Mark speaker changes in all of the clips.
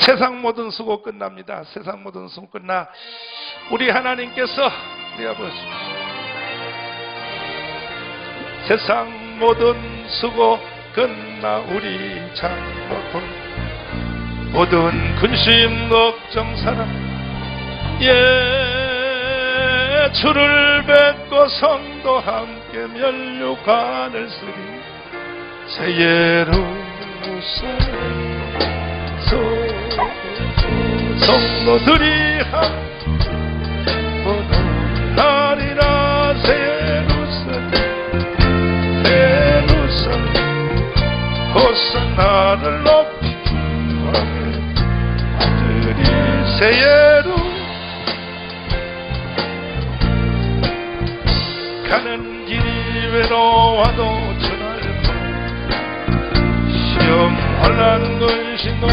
Speaker 1: 세상 모든 수고 끝납니다. 세상 모든 수고 끝나 우리 하나님께서 우리 아버지. 세상 모든 수고 끝나 우리 장로들 모든 근심 걱정 사랑. 예 주를 뵙고 성도 함께 면류관을 쓰리. 새 예루살렘 성도들이 함께 예루살렘 새 예루살렘 호산나를 높이기 위하여 아들이 새 예루 가는 길이 외로워도 전할 시험 환란 근심 없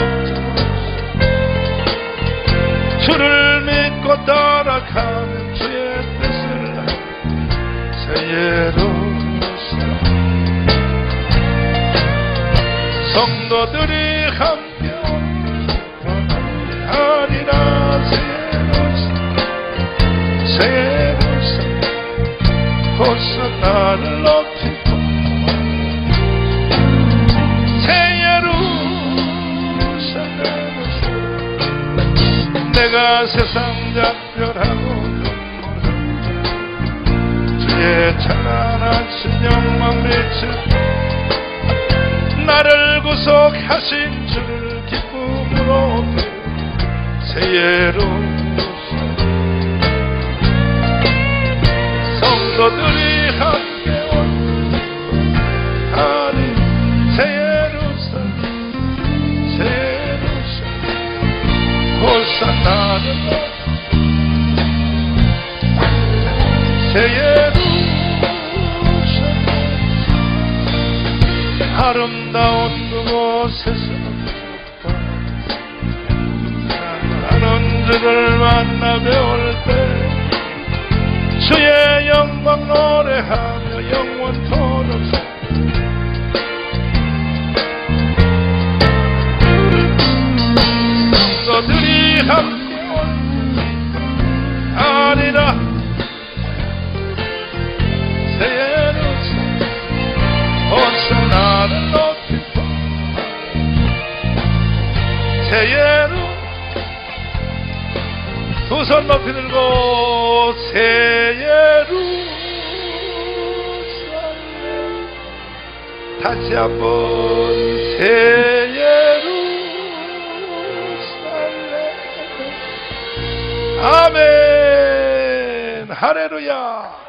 Speaker 1: 주의 뜻을 새 예루살렘 성도들이 함께 하리라 새 예루살렘 새 예루살렘 호산나를 높이 내가 세상 작별하고 눈물을 주의 찬란한 신령만 비추 나를 구속하신 주를 기쁨으로 새 예루 아름다운 그곳에서 나는 주를 만나 배울 때 주의 영광 노래하며 영원토록 성도들이 함께 새 예루 두 손 높이 들고 새 예루살렘 다시 한번 새 예루살렘 아멘. 할렐루야